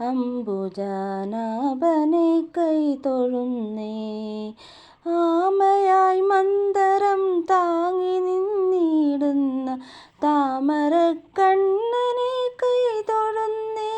അംബുജാനാഭനെ കൈ തൊഴുന്നേ. ആമയായി മന്ദരം താങ്ങി നിന്നിടുന്ന താമരക്കണ്ണനെ കൈ തൊഴുന്നേ.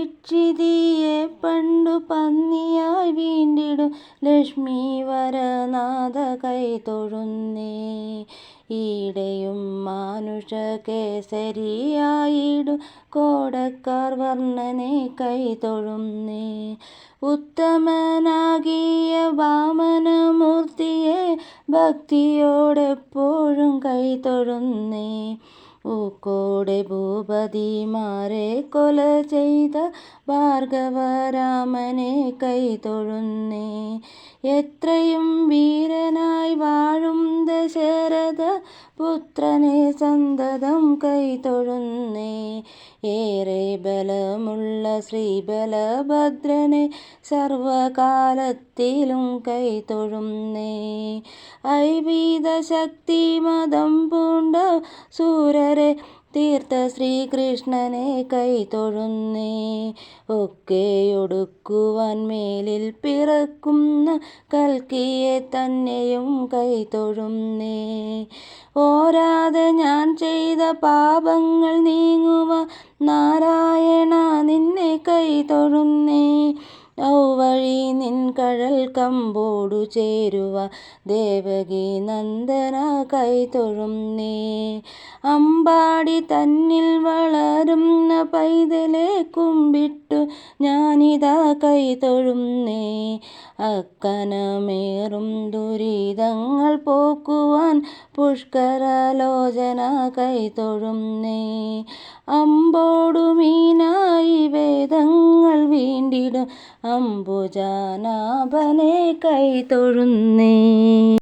ഇക്ഷിതിയെ പണ്ടു പന്നിയായി വീണ്ടിടും. ലക്ഷ്മി വരനാഥ കൈ തൊഴുന്നേ. ഈടെയും മാനുഷ കേസരിയായിടും കോടക്കാർ വർണനെ കൈ തൊഴുന്നേ. ഉത്തമനാകിയ വാമനമൂർത്തിയെ ഭക്തിയോടെപ്പോഴും കൈ തൊഴുന്നേ. ഊക്കോടെ ഭൂപതിമാരെ കൊല ചെയ്ത ഭാർഗവരാമനെ കൈ തൊഴുന്നേ. എത്രയും വീരനായി വാഴും ദശരഥ പുത്രനെ സന്തതം കൈ തൊഴുന്നേ ഏറെ ബലമുള്ള ശ്രീബലഭദ്രനെ സർവകാലത്തിലും കൈ തൊഴുന്നേ ഐവീത ശക്തി മതം പൂണ്ട സൂരരെ തീർത്ത ശ്രീകൃഷ്ണനെ കൈ തൊഴുന്നേ. ഒക്കെയൊടുക്കുവാൻ മേലിൽ പിറക്കുന്ന കൽക്കിയെ തന്നെയും കൈ തൊഴുന്നേ. ഓരാതെ ഞാൻ ചെയ്ത പാപങ്ങൾ നീങ്ങുവാൻ നാരായണ നിന്നെ കമ്പോടു ചേരുവ. ദേവകി നന്ദന കൈതൊഴും നീ. അമ്പാടി തന്നിൽ വളരുന്ന പൈതലെ കുമ്പിട്ടു ഞാനിതാ കൈതൊഴും നീ. അക്കനമേറും ദുരിതങ്ങൾ പോക്കുവാൻ പുഷ്കരലോചന കൈതൊഴും നീ. അമ്പോടു മീനായി വേദങ്ങൾ വീണ്ടിടും അംബുജാനാഭനെ കൈ തൊഴുന്നേ.